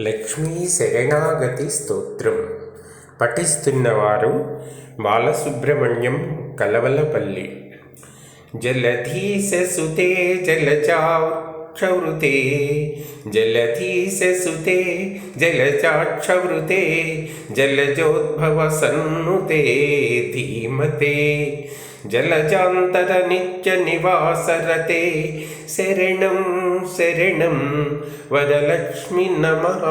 లక్ష్మీ శరణాగతి స్తోత్రం. పఠిస్తున్నవారు బాలసుబ్రహ్మణ్యం కలవలపల్లి. జలధీశసుతే జలచాక్షవృతే జలధీశసుతే జలచాక్షవృతే జలజోద్భవ సన్నుతే ధీమతే. जलजान्तरनित्यनिवासरते शरणं शरणं वदलक्ष्मि नमः।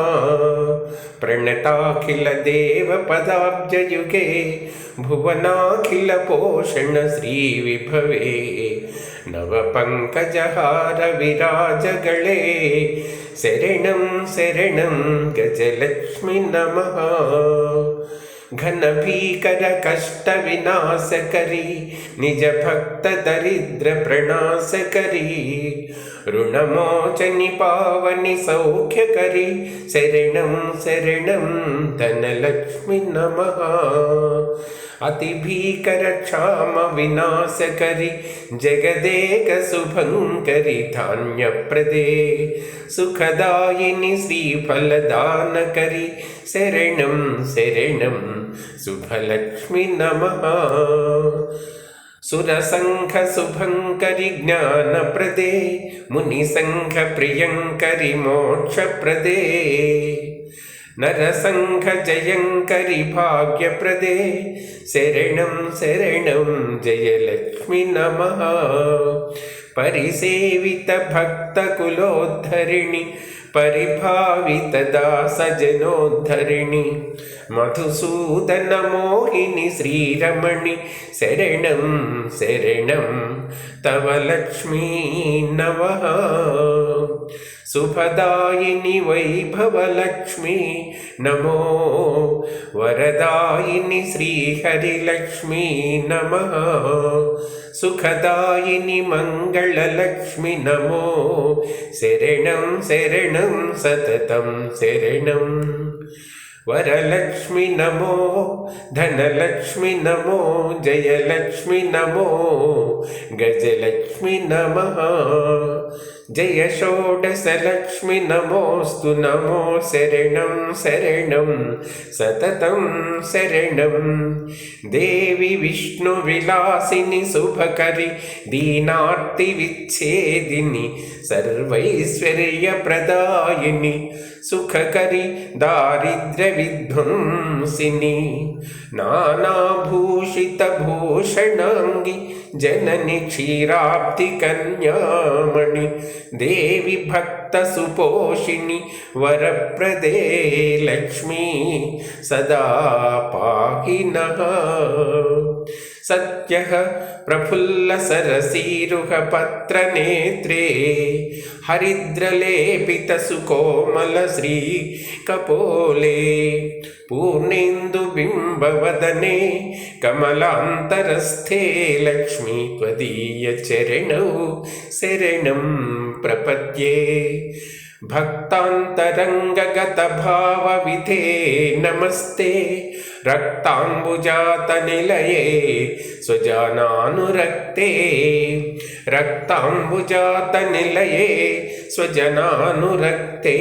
प्रणताखिलदेवपदाब्जयुगे भुवनाखिलपोषणश्रीविभवे। भुवनाखिल शरणं शरणं गजलक्ष्मि नमः। విభవే నవ పంకజహార విరాజగళే శరణం శరణం గజలక్ష్మి నమ ఘన భీకర కష్ట వినాశకరి నిజ భక్త దరిద్ర ప్రణాశకరి రుణమోచని పావని సౌఖ్యకరి శరణం శరణం ధనలక్ష్మి నమ. అతి భీకర క్షామ వినాశకరి జగదేక శుభంకరి ధాన్యప్రదే సుఖదాయిని శ్రీఫలదానకరి శరణం శరణం శుభలక్ష్మి నమ. సురసంఘ శుభంకరి జ్ఞానప్రదే మునిసంఘ ప్రియంకరి మోక్షప్రదే నరసంఘ జయంకరి భాగ్యప్రదే శరణం శరణం జయలక్ష్మి నమ శుభదాయిని వైభవలక్ష్మి. నమో. వరదాయిని శ్రీహరిలక్ష్మి. నమ. సుఖదాయిని మంగళలక్ష్మి. నమో. శరణం శరణం సతతం శరణం. వరలక్ష్మి నమో. ధనలక్ష్మి నమో. జయలక్ష్మి నమో. గజలక్ష్మి నమ. జయ షోడశలక్ష్మి నమోస్తు నమో శరణం శరణం సతతం శరణం. దేవి విష్ణు విలాసిని శుభకరి దీనార్తి విచ్ఛేదిని సర్వైశ్వర్య ప్రదాయిని సుఖకరి దారిద్ర్య విధ్వంసిని. నానాభూషిత భూషణాంగి జనని క్షీరాబ్ది కన్యామణి దేవి భక్త సుపోషిణి వరప్రదే లక్ష్మీ సదా పాహిన సత్య ప్రఫుల్ల సరసీరుహ పత్రనేత్రే హరిద్రలేపిత సుకోమల శ్రీ కపోలే. పూర్ణేందుబింబవదనే కమలాంతరస్థే లక్ష్మీ త్వదీయ చరణౌ శరణం प्रपद्ये। भक्तान्तरङ्गगतभावविधे नमस्ते। रक्ताम्बुजातनिलये स्वजनानुरक्ते। रक्ताम्बुजातनिलये स्वजनानुरक्ते।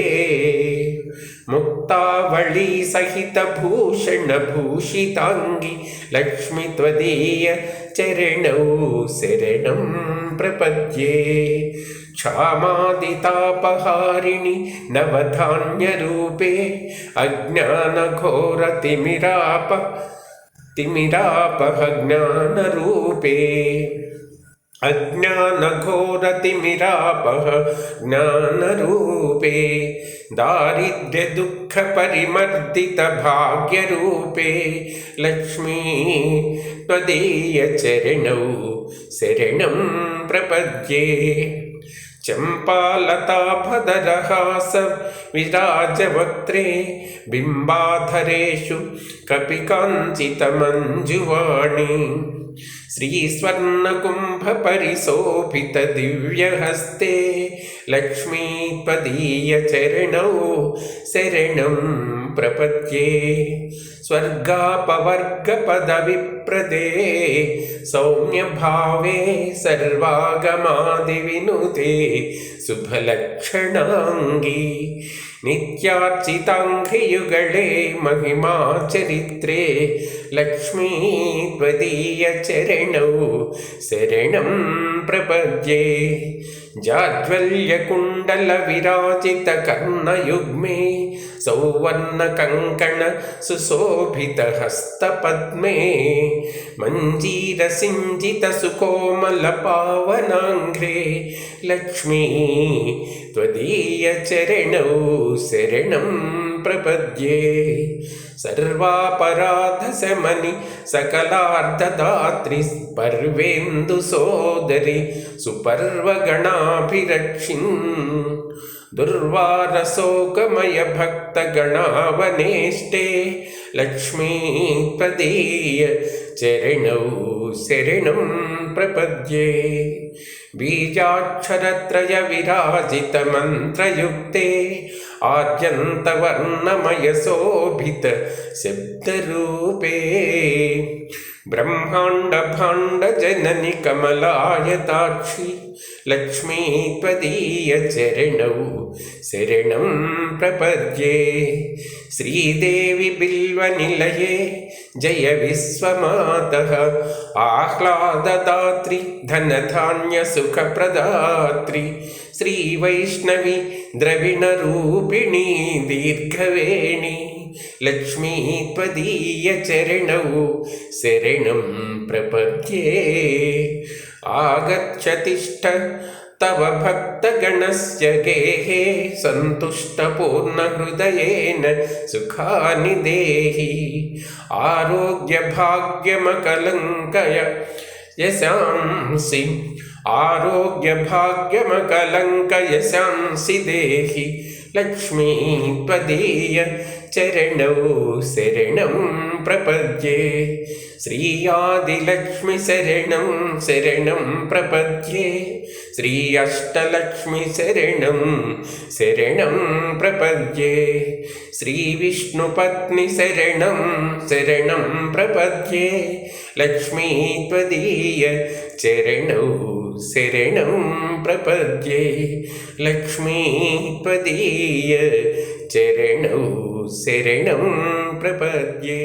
मुक्तावळीसहितभूषणभूषिताङ्गि लक्ष्मि त्वदीय चरणौ शरणं प्रपद्ये। क्षामादितापहारिणि नवधान्यरूपे अज्ञानघोरतिमिरापतिमिरापः ज्ञानरूपे अज्ञानघोरतिमिरापः ज्ञानरूपे। दारिद्र्यदुःखपरिमर्दितभाग्यरूपे। लक्ष्मी त्वदीयचरणौ शरणं प्रपद्ये। चम्पालताभदरहास विराजवक्त्रे बिम्बाधरेषु कपिकाञ्चितमञ्जुवाणी। श्रीस्वर्णकुम्भपरिशोभितदिव्यहस्ते लक्ष्मीपदीयचरणौ शरणं प्रपद्ये स्वर्गापवर्गपदविप्रदे सौम्यभावे सर्वागमादिविनुते शुभलक्षणाङ्गी नित्यार्चिताङ्घ्रियुगळे महिमाचरित्रे लक्ष्मी त्वदीयचरणौ शरणं प्रपद्ये। जाज्वल्यकुण्डलविराजितकर्णयुग्मे सौवर्णकङ्कण सुशोभितहस्तपद्मे मञ्जीरसिञ्जितसुकोमलपावनाङ्घ्रे लक्ष्मी त्वदीयचरणौ शरणं प्रपद्ये सर्वापराधशमनि सकलार्धदात्रि पर्वेन्दुसोदरि सुपर्वगणाभिरक्षिन् दुर्वारशोकमयभक्तगणावनेष्टे लक्ष्मी त्वदीय चरणौ शरणं प्रपद्ये। बीजाक्षरत्रयविराजितमन्त्रयुक्ते आद्यन्तवर्णमयशोभितशब्दरूपे ब्रह्माण्डभाण्डजननि कमलायताक्षि लक्ष्मी त्वदीयचरणौ शरणं प्रपद्ये। శ్రీదేవి బిల్వనిలయే జయ విశ్వమాత. ఆహ్లాదదాత్రి ధనధాన్య సుఖప్రదాత్రి. శ్రీ వైష్ణవి ద్రవిణ రూపిణి దీర్ఘవేణి. లక్ష్మీ త్వదీయ చరణౌ శరణం ప్రపద్యే. ఆగచ్చతిష్ట तव भक्तगणस्य गेहे सन्तुष्टपूर्णहृदयेन सुखानि देहि। आरोग्यभाग्यमकलङ्कय यशांसि। आरोग्यभाग्यमकलङ्कयशांसि देहि। लक्ष्मी त्वदीय चरणौ शरणं प्रपद्ये श्रीयादिलक्ष्मिशरणं शरणं प्रपद्ये श्री अष्टलक्ष्मिशरणं शरणं प्रपद्ये श्रीविष्णुपत्निशरणं शरणं प्रपद्ये लक्ष्मी त्वदीय चरणौ शरणं प्रपद्ये लक्ष्मी त्वदीय శరణం ప్రపద్యే.